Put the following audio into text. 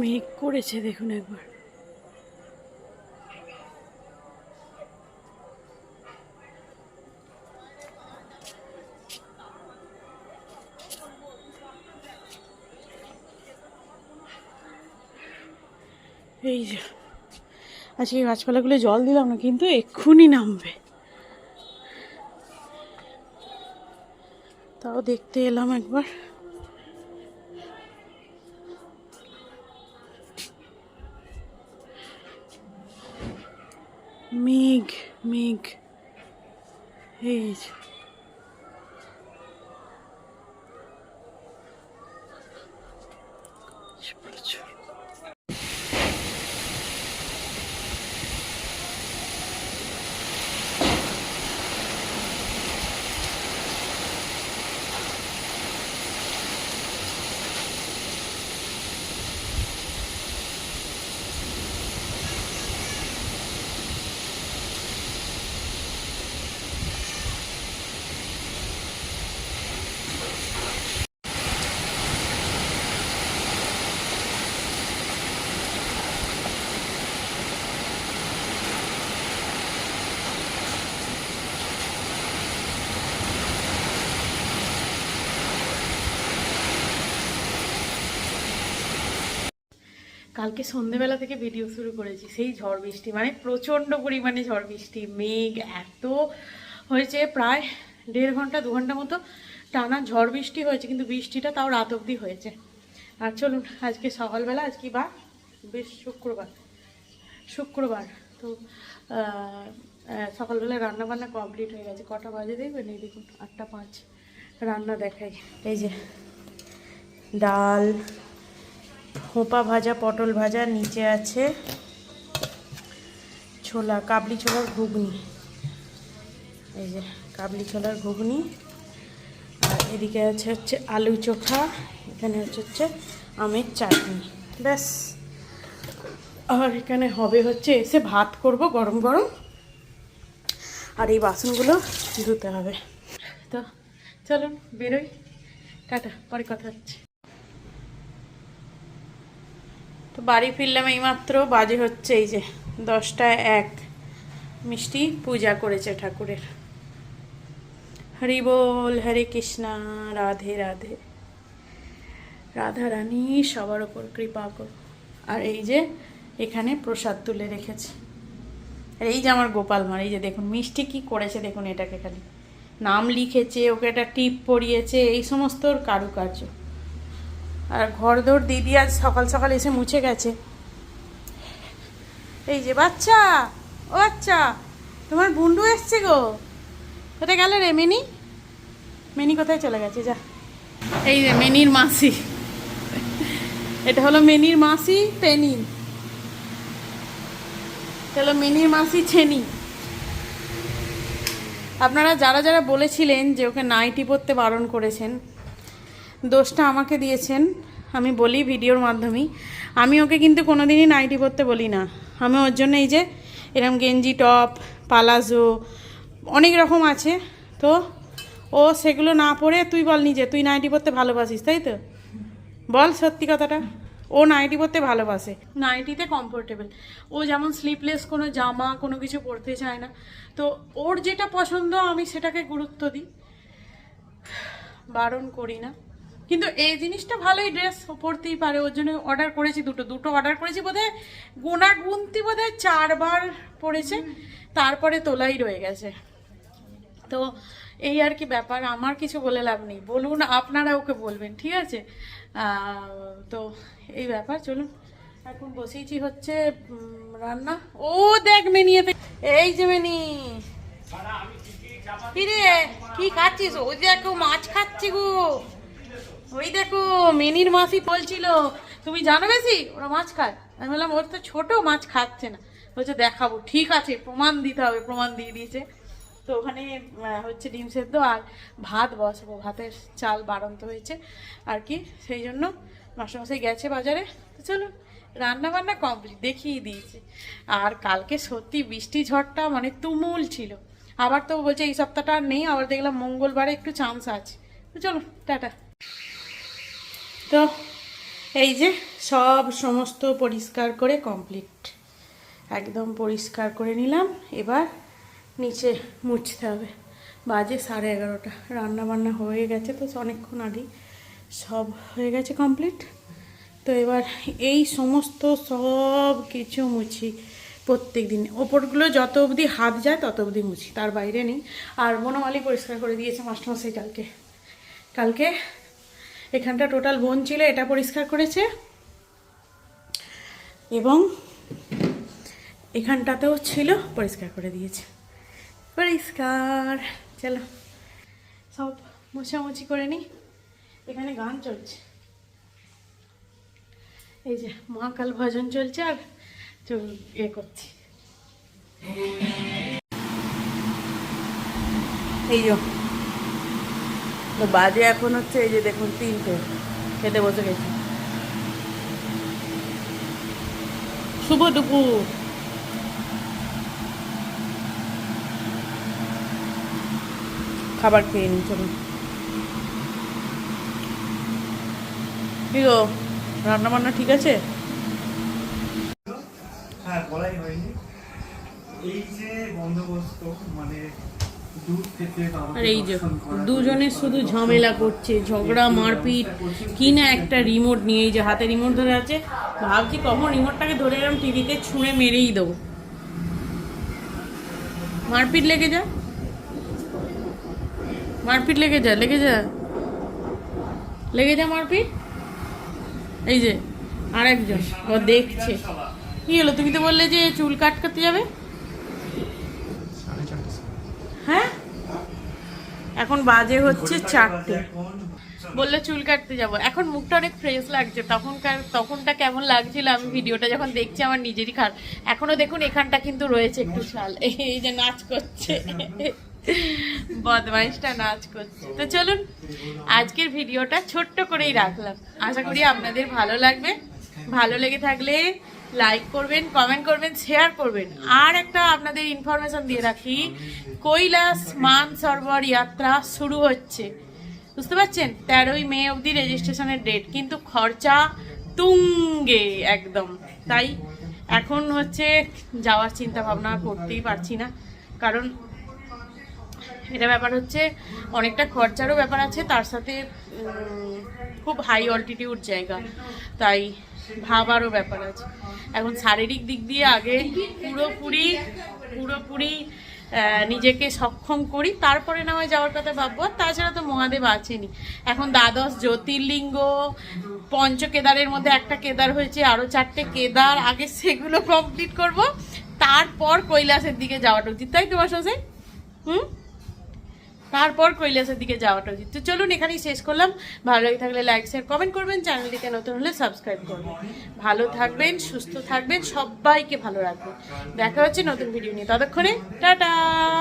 মেঘ করেছে দেখুন একবার। এই যে, আজকে গাছপালাগুলো জল দিলাম না, কিন্তু এক্ষুনি নামবে। তাও দেখতে এলাম একবার। মেঘ মেঘ এই কালকে সন্ধেবেলা থেকে ভিডিও শুরু করেছি। সেই ঝড় বৃষ্টি মানে প্রচণ্ড পরিমাণে ঝড় বৃষ্টি, মেঘ এত হয়েছে, প্রায় দেড় ঘণ্টা, দু ঘণ্টা মতো টানা ঝড় বৃষ্টি হয়েছে, কিন্তু বৃষ্টিটা তাও রাত অবধি হয়েছে। আর চলুন, আজকে সকালবেলা, আজকে বা বেশ শুক্রবার শুক্রবার, তো সকালবেলা রান্না বান্না কমপ্লিট হয়ে গেছে। কটা বাজে দেখবেন? এই দেখুন, আটটা পাঁচ। রান্না দেখাই। এই যে, ডাল হোপা ভাজা, পটল ভাজা, নিচে আছে ছোলা, কাবলি ছোলার ঘুগনি। এই যে কাবলি ছোলার ঘুগনি। আর এদিকে আছে হচ্ছে আলু চোখা, এখানে হচ্ছে হচ্ছে আমের চাটনি। ব্যাস। আর এখানে হবে হচ্ছে এসে ভাত করব গরম গরম। আর এই বাসনগুলো ধুতে হবে। তো চলুন বেরোই। টাটা, পরে কথা হচ্ছে। তো বাড়ি ফিরলাম এইমাত্র, বাজে হচ্ছে এই যে দশটা এক। মিষ্টি পূজা করেছে ঠাকুরের। হরি বল, হরে কৃষ্ণা, রাধে রাধে। রাধা রানী সবার ওপর কৃপা কর আর এই যে এখানে প্রসাদ তুলে রেখেছে। আর এই যে আমার গোপাল মার এই যে দেখুন মিষ্টি কি করেছে, দেখুন এটাকে খালি। নাম লিখেছে, ওকে একটা টিপ পরিয়েছে এই সমস্ত কারুকার্য। আর ঘরদোর দিদি আজ সকাল সকাল এসে মুছে গেছে। এই যে বাচ্চা, ও বাচ্চা, তোমার বুন্ডু এসছে গো। কোথায় গেল রে মিনি? মিনি কোথায় চলে গেছে? যা। এই যে মিনির মাসি। এটা হলো মিনির মাসি পেনি। হলো মিনির মাসি ছেনি। আপনারা যারা যারা বলেছিলেন যে ওকে নাইটি পরতে বারণ করেছেন দোষটা আমাকে দিয়েছেন, আমি বলি ভিডিওর মাধ্যমেই। আমি ওকে কিন্তু কোনোদিনই নাইটি পরতে বলি না। আমি ওর জন্য এই যে এরকম গেঞ্জি টপ, পালাজো, অনেক রকম আছে। তো ও সেগুলো না পরে তুই বল নিজে, তুই নাইটি পরতে ভালোবাসিস, তাই তো? বল সত্যি কথাটা, ও নাইটি পরতে ভালোবাসে। নাইটিতে কমফোর্টেবল ও যেমন স্লিপলেস কোনো জামা, কোনো কিছু পরতে চায় না। তো ওর যেটা পছন্দ, আমি সেটাকে গুরুত্ব দিই। বারণ করি না। কিন্তু এই জিনিসটা ভালোই ড্রেস পরতেই পারে, ওর জন্য অর্ডার করেছি দুটো। দুটো অর্ডার করেছি বোধহয় গোনা গুনতি বোধহয় চারবার পড়েছে, তারপরে তোলাই রয়ে গেছে। তো এই আর কি ব্যাপার, আমার কিছু বলে লাভ নেই। বলুন, আপনারা ওকে বলবেন, ঠিক আছে? তো এই ব্যাপার, চলুন। এখন বসেইছি হচ্ছে রান্না। ও দেখ মেনিয়েতে এই যে মেনি। কিরে, কি খাচ্ছিস? ওই দেখো মাছ খাচ্ছি গো। ওই দেখো, মিনির মাসি বলছিল, তুমি জানো বেশি? ওরা মাছ খায়। আমি বললাম, ওর তো ছোট, মাছ খাচ্ছে না। বলছে, দেখাবো, ঠিক আছে, প্রমাণ দিতে হবে, প্রমাণ দিয়ে দিয়েছে। তো ওখানে হচ্ছে ডিম সেদ্ধ আর ভাত বসাবো। ভাতের চাল বাড়ন্ত হয়েছে আর কি, সেই জন্য মাস্টারমশাই গেছে বাজারে। তো চলুন রান্না বান্না কমপ্লিট, দেখিয়ে দিয়েছে। আর কালকে সত্যি বৃষ্টি ঝড়টা মানে তুমুল ছিল। আবার তো বলছে, এই সপ্তাহটা আর নেই। আবার দেখলাম মঙ্গলবারে একটু চান্স আছে। চলো টাটা। তো এই যে সব সমস্ত পরিষ্কার করে কমপ্লিট একদম পরিষ্কার করে নিলাম। এবার নিচে মুছতে হবে। বাজে সাড়ে এগারোটা। রান্না বান্না হয়ে গেছে তো অনেকক্ষণ আগেই সব হয়ে গেছে কমপ্লিট তো এবার এই সমস্ত সব কিছু মুছি প্রত্যেক দিন ওপরগুলো যত অবধি হাত যায় তত অবধি মুছি, তার বাইরে নেই। আর বনমালি পরিষ্কার করে দিয়েছে মাস্টারমশাই কালকে। কালকে এখানটা টোটাল বন ছিল, এটা পরিষ্কার করেছে। এবং এখানটাতেও ছিল, পরিষ্কার করে দিয়েছে। পরিষ্কার, চলো। সব মোছামুছি করে নিই এখানে গান চলছে। এই যে মহাকাল ভজন চলছে আর এ করছি। এই যে তো বাজে এখন হচ্ছে এই যে দেখুন তিনটে। খেতে বসে গেছি। শুভ দুপুর। খাবার খেয়ে নিই, চলুন। কি গো রান্না বান্না ঠিক আছে? হ্যাঁ বলাই হয়নি। এই যে বন্দোবস্ত মানে আর এই যে দুজনে শুধু ঝামেলা করছে ঝগড়া মারপিট কি না একটা রিমোট নিয়ে এই যে হাতে রিমোট ধরে আছে ভাবছি কখন রিমোটটাকে ধরে এরকম টিভিতে ছুঁড়ে মেরেই দেবো। মারপিট লেগে যা মারপিট লেগে যা লেগে যা লেগে যা মারপিট? এই যে আর একজন ও দেখছে। কি হলো তুমি তো বললে যে চুল কাট করতে যাবে? হ্যাঁ? এখন বাজে হচ্ছে চারটে। বললে চুল কাটতে যাব। এখন মুখটা অনেক ফ্রেশ লাগছে। তখনকার তখনটা কেমন লাগছিল আমি ভিডিওটা যখন দেখছি আমার নিজেরই খারাপ। এখনও দেখুন এখানটা কিন্তু রয়েছে একটু ছাল। এই যে নাচ করছে। বদমাইশটা নাচ করছে। তো চলুন, আজকের ভিডিওটা ছোট্ট করেই রাখলাম। আশা করি আপনাদের ভালো লাগবে। ভালো লেগে থাকলে লাইক করবেন কমেন্ট করবেন শেয়ার করবেন। আর একটা আপনাদের ইনফরমেশন দিয়ে রাখি, কৈলাস মান সরোবর যাত্রা শুরু হচ্ছে। বুঝতে পারছেন? তেরোই মে অবধি রেজিস্ট্রেশনের ডেট কিন্তু খরচা তুঙ্গে একদম। তাই এখন হচ্ছে যাওয়ার চিন্তা ভাবনা করতেই পারছি না। কারণ এটা ব্যাপার হচ্ছে, অনেকটা খরচারও ব্যাপার আছে, তার সাথে খুব হাই অল্টিটিউড জায়গা। তাই ভাবারও ব্যাপার আছে। এখন শারীরিক দিক দিয়ে আগে পুরোপুরি পুরোপুরি নিজেকে সক্ষম করি, তারপরে না হয় যাওয়ার কথা ভাববো। তাছাড়া তো মহাদেব আছেনি এখন দ্বাদশ জ্যোতির্লিঙ্গ পঞ্চ কেদারের মধ্যে একটা কেদার হয়েছে আরও চারটে কেদার, আগে সেগুলো কমপ্লিট করব। তারপর কৈলাসের দিকে যাওয়াটা উচিত। তাই তোমার সাথে হুম? তারপর কৈলাসের দিকে যাওয়াটা উচিত। তো চলুন এখানেই শেষ করলাম। ভালো লাগে থাকলে লাইক শেয়ার কমেন্ট করবেন। চ্যানেলটিতে নতুন হলে সাবস্ক্রাইব করবেন। ভালো থাকবেন, সুস্থ থাকবেন, সবাইকে ভালো রাখবেন। দেখা হচ্ছে নতুন ভিডিও নিয়ে। ততক্ষণে, টাটা!